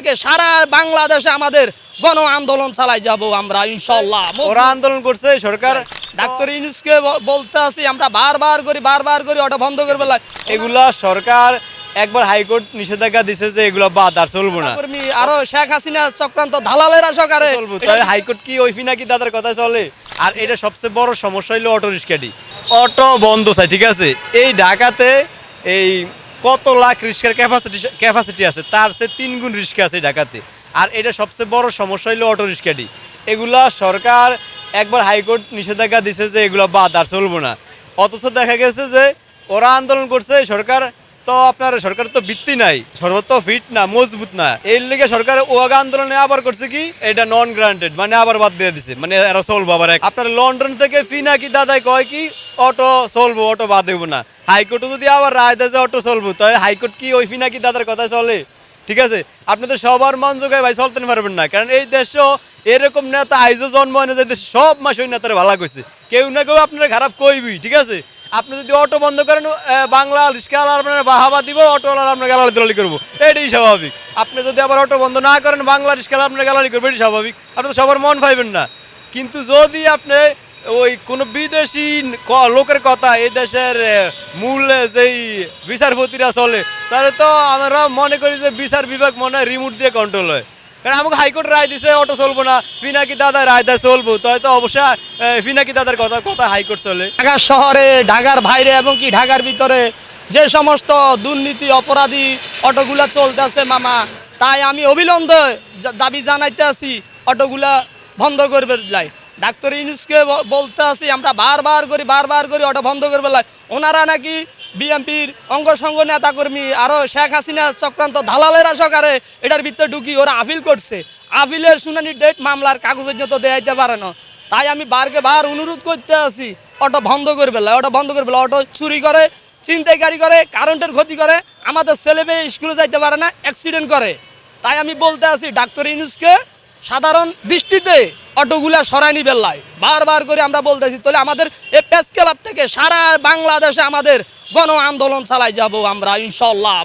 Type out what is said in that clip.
থেকে সারা বাংলাদেশে আমাদের গণ আন্দোলন চালাই যাব আমরা ইনশাল্লাহ ওরা আন্দোলন করছে সরকার। ডাক্তার ইউনুসকে বলতে আছি আমরা বারবার করি বারবার করি ওটা বন্ধ করবে এগুলা সরকার একবার হাইকোর্ট নিষেধাজ্ঞা দিছে যে এগুলো বাদ আর চলবো না। আরও শেখ হাসিনা চক্রান্ত দালালেরা সরকারে। চলবো তাই হাইকোর্ট কি ওই নাকি দাদার কথা চলে? আর এটা সবচেয়ে বড় সমস্যা হলো অটো রিক্সাটি অটো বন্ধ চাই ঠিক আছে? এই ঢাকাতে এই কত লাখ রিক্সার ক্যাপাসিটি ক্যাপাসিটি আছে? তার চেয়ে তিন গুণ রিক্সা আছে ঢাকাতে। আর এটা সবচেয়ে বড় সমস্যা হলো অটো রিক্সাটি এগুলা সরকার একবার হাইকোর্ট নিষেধাজ্ঞা দিছে যে এগুলো বাদ আর চলবো না। অথচ দেখা গেছে যে ওরা আন্দোলন করছে, সরকার তো আপনার সরকার তো ভিত্তি নাই সরকার তো ফিট না, মজবুত না। এর লেগে সরকার ওয়াগা আন্দোলনে আবার করছে কি? এটা নন গ্রান্টেড মানে আবার বাদ দিয়ে দিছে মানে এরা চলবো আবার আপনার লন্ডন থেকে ফি নাকি দাদাই কয় কি? অটো চলবো, অটো বাদ দেবো না। হাইকোর্টে যদি আবার রায় দেয় যে অটো চলবো, তাহলে হাইকোর্ট কি ওই ফি নাকি দাদার কথা চলে? ঠিক আছে? আপনি তো সবার মন যোগায় ভাই, চলতে পারবেন না, কারণ এই দেশও এরকম নেতা আইজও জন্ম হয় না যে সব মাস ওই নেতারা ভালো করছে। কেউ না কেউ আপনারা খারাপ কইবি ঠিক আছে? আপনি যদি অটো বন্ধ করেন বাংলা রিক্সাওয়ালা আপনার বাহাবা দিব অটোওয়ালা আপনার গালালি দলালি করব। এটাই স্বাভাবিক। আপনি যদি আবার অটো বন্ধ না করেন, বাংলা রিক্সাওয়ালা আপনার গালালি করব এটাই স্বাভাবিক। আপনি তো সবার মন পাইবেন না। কিন্তু যদি আপনি ওই কোনো বিদেশি লোকের কথা, এই দেশের মূল যেই বিচারপতিরা চলে, তাহলে তো আমরা মনে করি যে বিচার বিভাগ মনে হয় রিমোট দিয়ে কন্ট্রোল হয়। কারণ আমাকে হাইকোর্ট রায় দিছে, অটো চলবো না। পিনাকি দাদা রায় দেয়, চলবো। তাই তো অবশ্যই ফিনাকি দাদার কথা কথা হাইকোর্ট চলে। ঢাকা শহরে, ঢাকার বাইরে এবং কি ঢাকার ভিতরে যে সমস্ত দুর্নীতি, অপরাধী অটোগুলা চলতেছে মামা, তাই আমি অবিলম্বে দাবি জানাইতে আছি, অটোগুলা বন্ধ করবে লাই। ডাক্তার ইউনুসকে বলতে আছি আমরা বারবার করি বারবার করি ওটা বন্ধ করবে লাই ওনারা নাকি বিএনপির অঙ্গ সঙ্গ নেতা কর্মী আরও শেখ হাসিনা চক্রান্ত দালালেরা সরকারে এটার ভিতরে ঢুকি, ওরা আপিল করছে। আপিলের শুনানির ডেট মামলার কাগজের তো দেয়াইতে পারে না। তাই আমি বারকে বার অনুরোধ করতে আছি অটো বন্ধ করে ফেলা অটো বন্ধ করে ফেলা অটো চুরি করে, ছিনতাইকারী করে, কারেন্টের ক্ষতি করে, আমাদের ছেলে মেয়ে স্কুলে যাইতে পারে না অ্যাক্সিডেন্ট করে। তাই আমি বলতে আছি ডাক্তার ইনুসকে সাধারণ দৃষ্টিতে অটোগুলা সরাইনি লাই। বারবার করে আমরা বলতেছি, তাহলে আমাদের এই প্রেস ক্লাব থেকে সারা বাংলাদেশে আমাদের গণ আন্দোলন চালাই যাব আমরা, ইনশাল্লাহ।